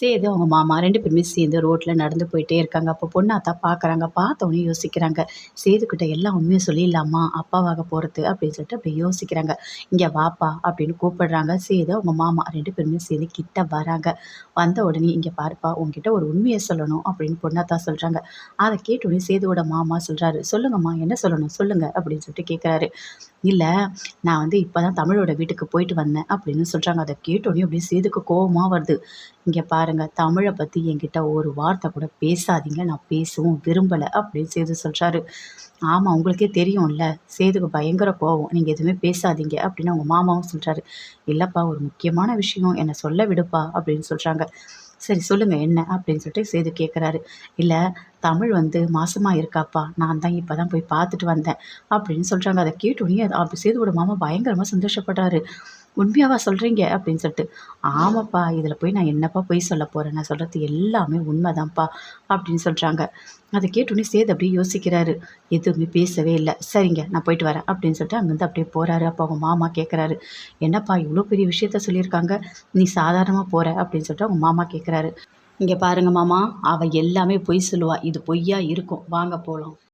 சேர்ந்து அவங்க மாமா ரெண்டு பேருமே சேர்ந்து ரோட்டில் நடந்து போயிட்டே இருக்காங்க. அப்போ பொண்ணாத்தா பார்க்குறாங்க பார்த்தோன்னே யோசிக்கிறாங்க. சேதுக்கிட்ட எல்லாம் உண்மையை சொல்லிடலாமா? அப்பாவாக போகிறது அப்படின்னு சொல்லிட்டு அப்படி யோசிக்கிறாங்க. இங்கே வாப்பா அப்படின்னு கூப்பிடுறாங்க. சேது அவங்க மாமா ரெண்டு பேருமே சேர்ந்து கிட்ட வராங்க. வந்த உடனே இங்கே பாருப்பா உங்ககிட்ட ஒரு உண்மையை சொல்லணும் அப்படின்னு பொண்ணாத்தா சொல்கிறாங்க அதை கேட்டோடனே சேதுவோட மாமா சொல்கிறாரு சொல்லுங்கம்மா என்ன சொல்லணும்? சொல்லுங்கள் அப்படின்னு சொல்லிட்டு கேட்குறாரு இல்லை நான் வந்து இப்போ தான் தமிழோட வீட்டுக்கு போயிட்டு வந்தேன் அப்படின்னு சொல்கிறாங்க அதை கேட்டோடனே அப்படியே சேதுக்கு கோபமாக வருது. இங்கே பாருங்கள் தமிழை பற்றி என்கிட்ட ஒரு வார்த்தை கூட பேசாதீங்க நான் பேசவும் விரும்பலை அப்படின்னு சேது சொல்கிறாரு ஆமாம் உங்களுக்கே தெரியும்ல சேதுக்கு பயங்கர கோவம். நீங்கள் எதுவுமே பேசாதீங்க அப்படின்னு அவங்க மாமாவும் சொல்கிறாரு இல்லைப்பா ஒரு முக்கியமான விஷயம் என்னை சொல்ல விடுப்பா அப்படின்னு சொல்கிறாங்க சரி சொல்லுங்கள் என்ன? அப்படின்னு சொல்லிட்டு சேது கேட்குறாரு இல்லை தமிழ் வந்து மாசமாக இருக்காப்பா நான் தான் இப்போ தான் போய் பார்த்துட்டு வந்தேன் அப்படின்னு சொல்கிறாங்க அதை கேட்டோடனே அப்படி சேதுவோட மாமா பயங்கரமாக சந்தோஷப்படுறாரு. உண்மையாவா சொல்கிறீங்க அப்படின்னு சொல்லிட்டு ஆமாப்பா இதில் போய் நான் என்னப்பா போய் சொல்ல போகிறேன் நான் சொல்கிறது எல்லாமே உண்மைதான்ப்பா அப்படின்னு சொல்கிறாங்க அதை கேட்டோன்னே சேது அப்படியே யோசிக்கிறாரு. எதுவுமே பேசவே இல்லை. சரிங்க நான் போயிட்டு வரேன் அப்படின்னு சொல்லிட்டு அங்கேருந்து அப்படியே போகிறாரு அப்போ அவங்க மாமா கேட்குறாரு என்னப்பா இவ்வளோ பெரிய விஷயத்த சொல்லியிருக்காங்க? நீ சாதாரணமாக போகிற அப்படின்னு சொல்லிட்டு அவங்க மாமா கேட்குறாரு இங்கே பாருங்க மாமா அவள் எல்லாமே பொய் சொல்லுவாள் இது பொய்யா இருக்கும். வாங்க போகலாம்